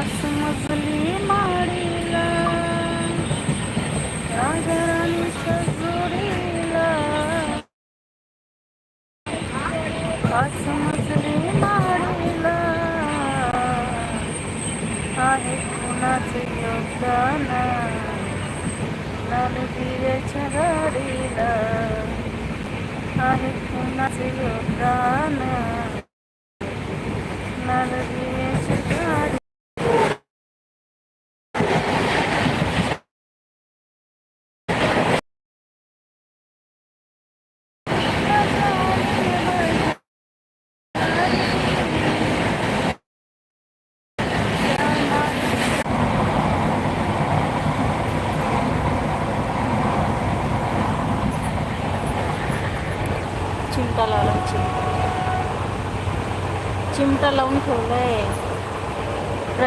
पाच मजली माडीला राजरांच्या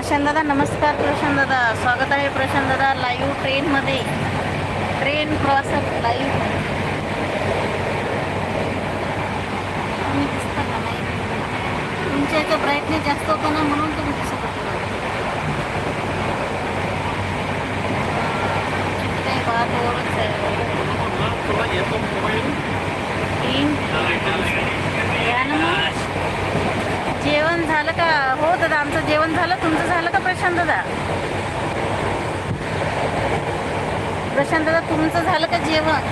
प्रशांत दादा नमस्कार प्रशांत दादा स्वागत आहे प्रशांत दादा लाईव्ह ट्रेनमध्ये ट्रेन प्रवासात लाईव्ह तुम्ही दिसता का नाही तुमच्या याचा ब्राईटनेस जास्त होतो ना म्हणून तुम्ही दिसत होते काही बात ओरच आहे तीन या ना मग. जेवण झालं का? हो दादा आमचं जेवण झालं. तुमचं झालं का प्रशांत दादा? प्रशांत दादा तुमचं झालं का जेवण?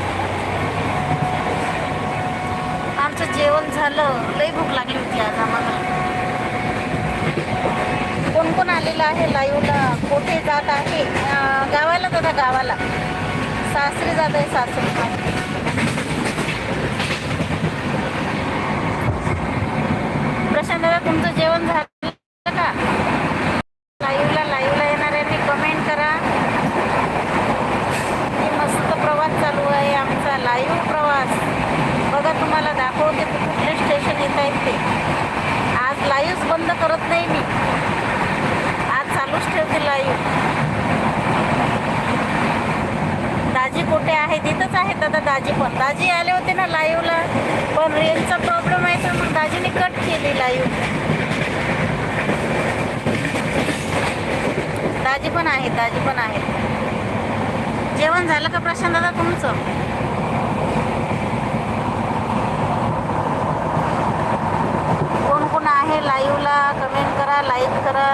आमचं जेवण झालं. लई भूक लागली होती आज आम्हाला. कोण कोण आलेलं आहे लाईवला कुठे जात आहे? गावाला दादा गावाला. सासरी जात आहे सासरी. दादा तुमचं जेवण झालं का? लाईव्हला लाईव्हला येणाऱ्यांनी कमेंट करा. मस्त प्रवास चालू आहे आमचा लाईव्ह प्रवास. बघा तुम्हाला दाखवते कुठले स्टेशन येत आहेत ते. आज लाईव्ह बंद करत नाही मी. आज चालूच ठेवते लाईव्ह दाजी कुठे आहे तिथंच आहेत दादा दाजी पण. दाजी आले होते ना लाईव्हला पण रेलचा प्रॉब्लेम आहे तर मग दाजीने कट केली लाईव्ह दाजी पण आहेत दाजी पण आहेत जेवण झालं का प्रशांत दादा तुमचं? कोण कोण आहे लाईव्हला कमेंट करा लाईक करा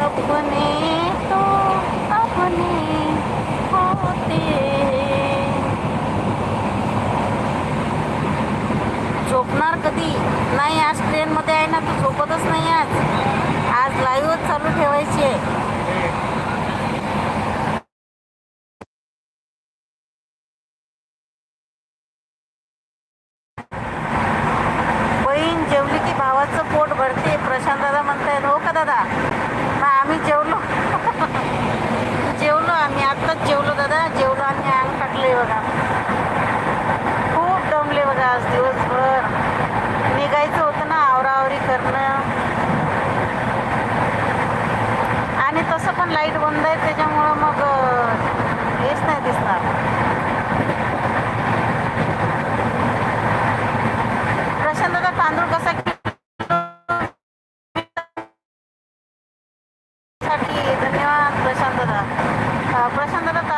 अपने तो अपने होते झोपणार कधी नाही आज ट्रेनमध्ये आहे ना तू झोपतच नाही आज आज लाईव्हच चालू ठेवायची आहे बहीण गावाचं पोट भरते. प्रशांत दादा म्हणतायत हो का दादा? मग आम्ही जेवलो. जेवलो आम्ही. आत्ताच जेवलो दादा. जेवलो आणि अंग टाकले बघा. खूप दमले बघा आज दिवसभर. निघायचं होतं ना आवराआवरी करणं. आणि तसं पण लाइट बंद आहे त्याच्यामुळं मग हेच नाही दिसणार. प्रशांत दादा तांदूळ कसा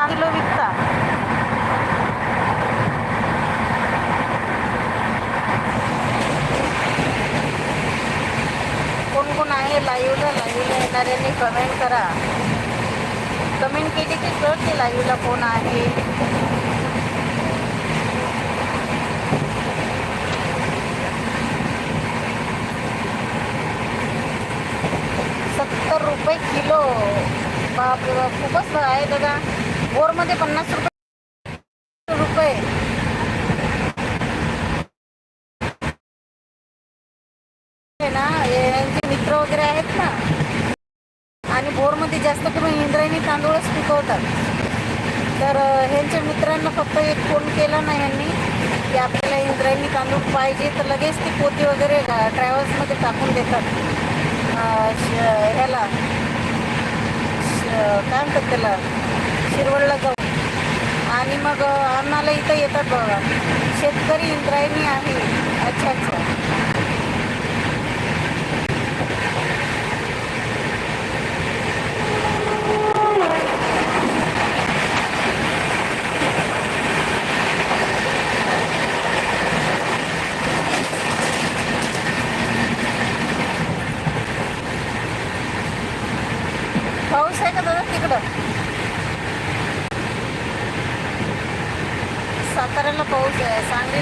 दहा किलो विकता. कोण कोण आहे? लाईव्हला लाईव्हला येणाऱ्यांनी कमेंट करा. कमेंट केली की कळते लाईव्हला कोण आहे? सत्तर रुपये किलो. बापरे बाप खूपच आहे दादा बोरमध्ये पन्नास रुपये रुपये. ना यांचे मित्र वगैरे आहेत ना आणि बोरमध्ये जास्त करून इंद्रायणी तांदूळच पिकवतात. तर ह्यांच्या मित्रांना फक्त एक फोन केला ना यांनी की आपल्याला इंद्रायणी तांदूळ पाहिजे तर लगेच ती पोती वगैरे ट्रॅव्हल्समध्ये टाकून देतात. ह्याला काय म्हणतात त्याला? शिरवडला जाऊ. आणि मग आम्हाला इथं येतात बघा. शेतकरी इंद्रायणी आहे. अच्छा अच्छा.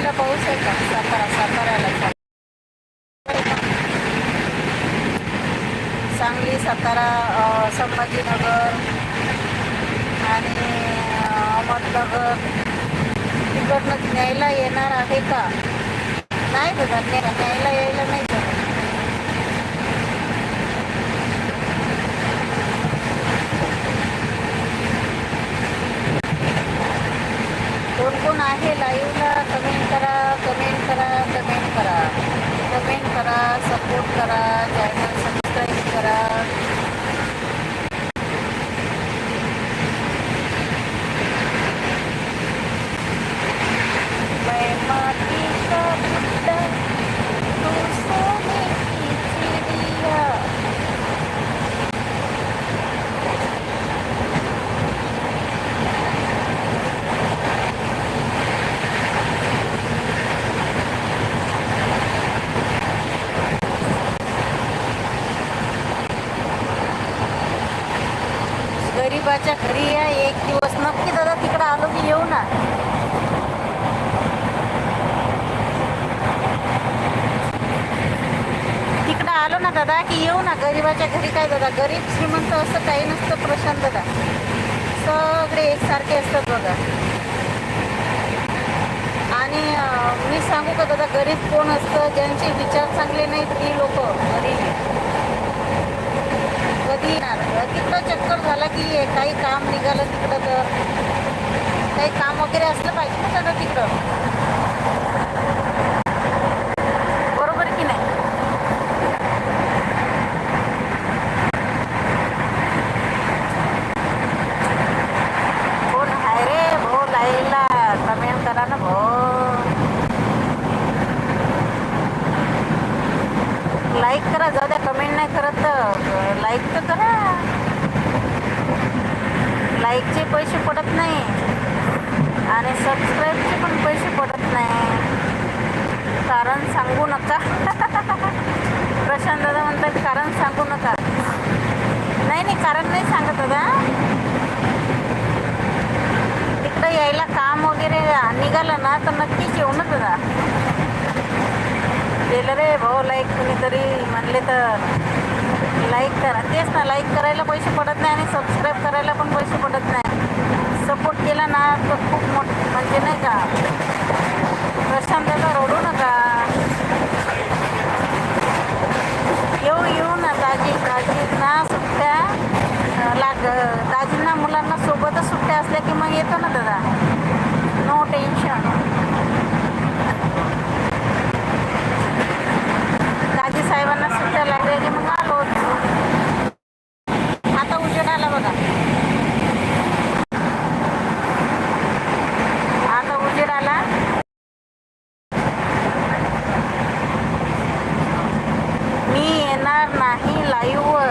आहे पाऊस आहे का सातारा साताऱ्याला सांगली सातारा संभाजीनगर आणि अहमदनगर. तिकडनं न्यायला येणार आहे का? नाही बघा न्यायला यायला नाही कोण कोण आहे लाईव्हला कमेंट करा कमेंट करा कमेंट करा. कमेंट करा सपोर्ट करा चॅनल सबस्क्राईब करा मैं माटी का बुड्ढा, तू सोने की चिड़िया गरीबाच्या घरी या एक दिवस नक्की दादा तिकडं आलो की येऊ ना. तिकडं आलो ना दादा की येऊ ना गरीबाच्या घरी काय दादा गरीब श्रीमंत असं काही नसतं प्रशांत दादा. सगळे एकसारखे असतात बघा. आणि मी सांगू का दादा गरीब कोण असतं ज्यांचे विचार चांगले नाहीत ती लोक गरीब. येणार. तिकडं चक्कर झाला की काही काम निघालं तिकडं तर. काही काम वगैरे असलं पाहिजे ना सगळं तिकडं बरोबर की नाही कोण आहे रे भाऊ लाईला कमेंट करा ना भाऊ लाईक करा जाऊ द्या कमेंट नाही करत तर लाईक तर करा लाईकचे पैसे पडत नाही आणि सबस्क्राईबचे पण पैसे पडत नाही. कारण सांगू नका. प्रशांत दादा म्हणतात कारण सांगू नका. नाही नाही कारण नाही सांगत दादा. तिकडं यायला काम वगैरे निघालं ना तर नक्कीच येऊ ना दादा. केलं रे भाऊ लाईक कुणीतरी म्हणले तर. लाईक करा. तेच ना लाईक करायला पैसे पडत नाही आणि सबस्क्राईब करायला पण पैसे पडत नाही. सपोर्ट केला ना तर खूप मोठ म्हणजे नाही का प्रशांत दादा रडू नका. येऊ येऊ ना दाजी दाजींना सुट्ट्या लाग दाजींना मुलांना सोबतच सुट्ट्या असल्या की मग येतो ना दादा. नो टेन्शन दाजी साहेबांना सुट्ट्या लागल्या की मग आलो आता उजेड आला बघा आता उजेड आला मी येणार नाही लाईव्हवर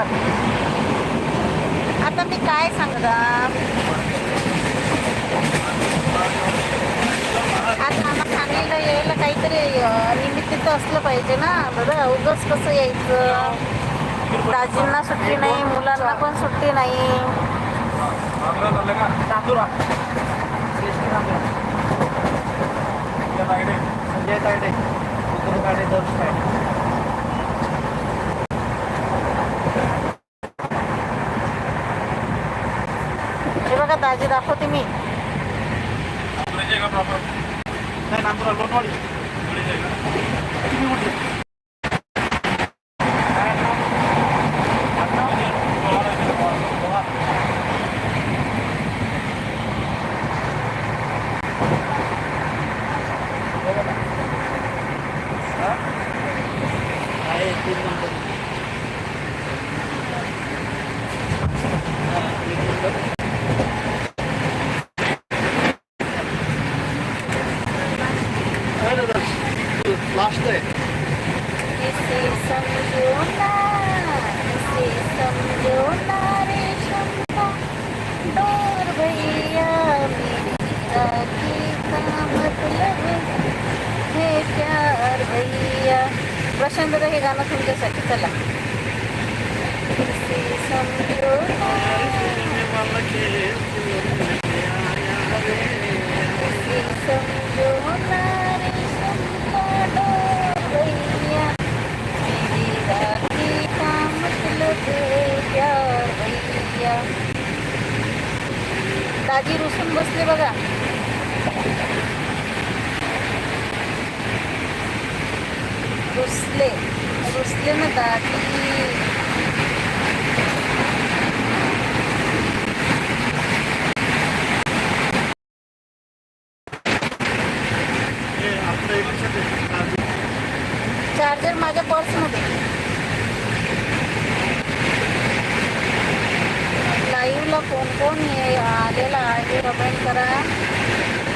आता मी काय सांगता आता आम्हाला सांगायला यायला काहीतरी निमित्त असलं पाहिजे ना. दादा उगच कसं यायचं? दाजींना सुट्टी नाही मुलांना पण सुट्टी नाही. संजय तायडे उद्धव तायडे दर्श तायडे हे बघा दाजी दाखवते मी नाही नांदुरा लोणवाडी किती म्हटले आहे तीन नंबर भैया प्रशांत दादा हे गाणं तुमच्यासाठी चला किसी समझो ना, किसी समझो ना रे संताड़ो भैया मेरी राखी का मतलब है प्यार भैया दाजी रुसून बसले बघा रुसले रुसले ना दादी चार्जर माझ्या पर्समध्ये लाईव्हला कोण कोण आलेला आहे कमेंट करा.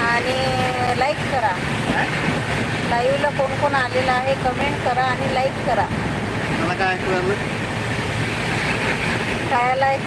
आणि लाईक करा. लाईव्हला कोण कोण आलेला आहे कमेंट करा आणि लाईक करा. मला काय काय लाईक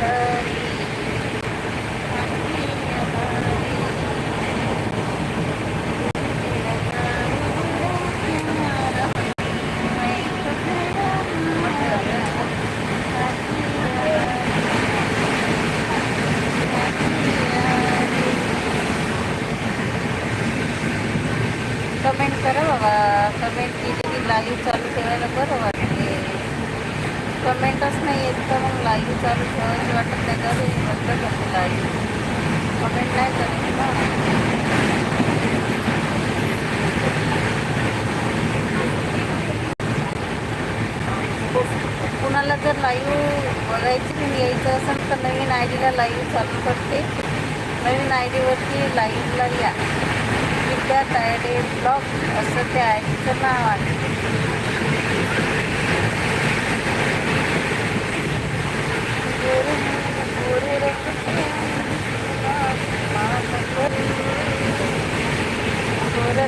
Bye. एकदा लाईव्ह चालू करते. नवीन आय डीवरती लाईव्हला या. विद्या तायडे ब्लॉग असं त्या आय डीचं नाव आहे. गोरे गोरे रंग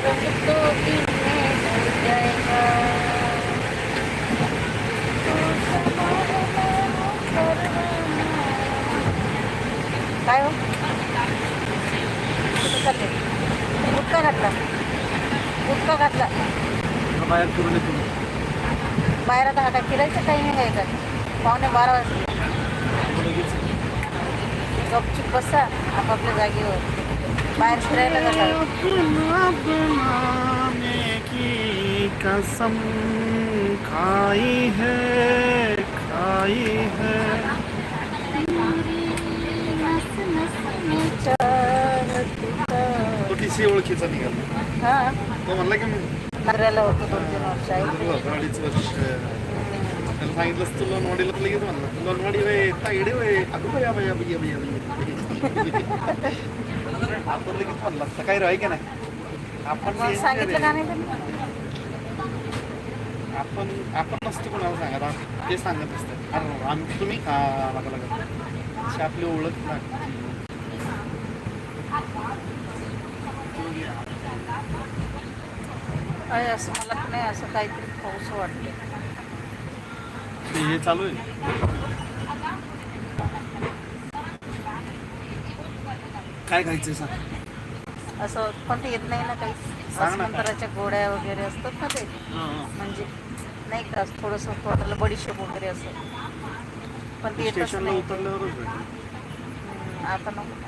रंग तो दिन में जाएगा. गुटखा घातला. गुटखा घातला. बाहेर करून येतो. बाहेर आता हाटा फिरायचं टाईमिंग आहे का पावणे बारा वाजले. गपचूप बसा आपापल्या जागेवर. बाहेर फिरायला जातात बनाने की कसम खाई है खाई है. सी ओळखीचा निघाला. हा. तो म्हणला की मी नगराला होतो दोन तीन वर्ष. आहे तुला अडीच वर्ष. त्याला सांगितलंस तू लोणवाडीला? लगेच म्हणला तू लोणवाडी वय तायडे वय अगं बया बया बया बया आपण लगेच म्हणला तर काय राही का नाही? आपण मग सांगितलं का नाही त्यांनी? आपण आपण नसतो कोणाला सांगत आप- ते सांगत असतात. अरे आम्ही तुम्ही? हा लागा लागा अशी आपली ओळख लागते काय असं मला नाही असं काहीतरी पाऊस वाटते हे चालू आहे? काय खायचंय सांग? असं पण ते येत नाही ना काही सांग ना. मंत्राच्या गोळ्या वगैरे असतात ना ते. म्हणजे नाही का थोडंसं पोटाला बडीशेप वगैरे असं. पण ते येतच नाही. आता नको.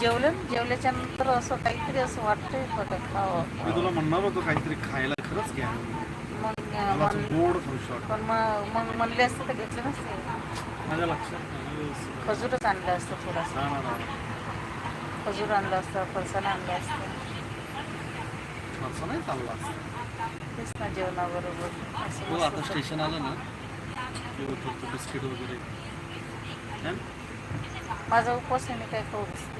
जेवलं जेवल्याच्या नंतर असं काहीतरी असं वाटतंय पोटात खावं मी तुला म्हणणार होतो काहीतरी खायला खरंच घ्या. मग मला मन- असं गोड खाऊशी वाटतं पण मग मग म्हणले असते तर घेतले नसते. माझ्या लक्षात नाही व्यवस्थित. खजूरच आणलं असतं थोडासा. हा ना, ना. खजूर आणलं असतं फरसाण आणलं असतं. असं नाही चाललं असतं. तेच ना जेवणाबरोबर. असं हो आता मस्त. स्टेशन आलं ना बिस्किट वगैरे. है? माझा उपवास आहे मी काय खाऊ बसते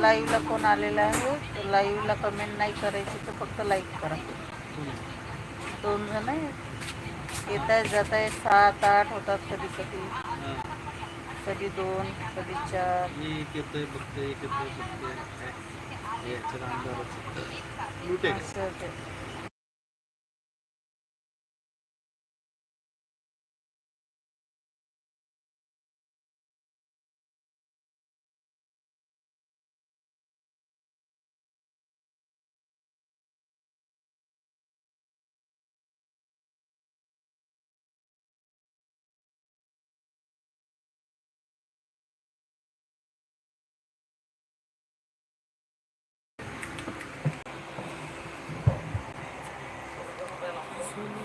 लाईव्हला कोण आलेला आहे? लाईव्हला कमेंट नाही करायची तर फक्त लाईक करा. दोन जण आहेत. येत आहेत जात आहेत. सात आठ होतात कधी कधी. कधी दोन कधी चार. बघते Bismillah.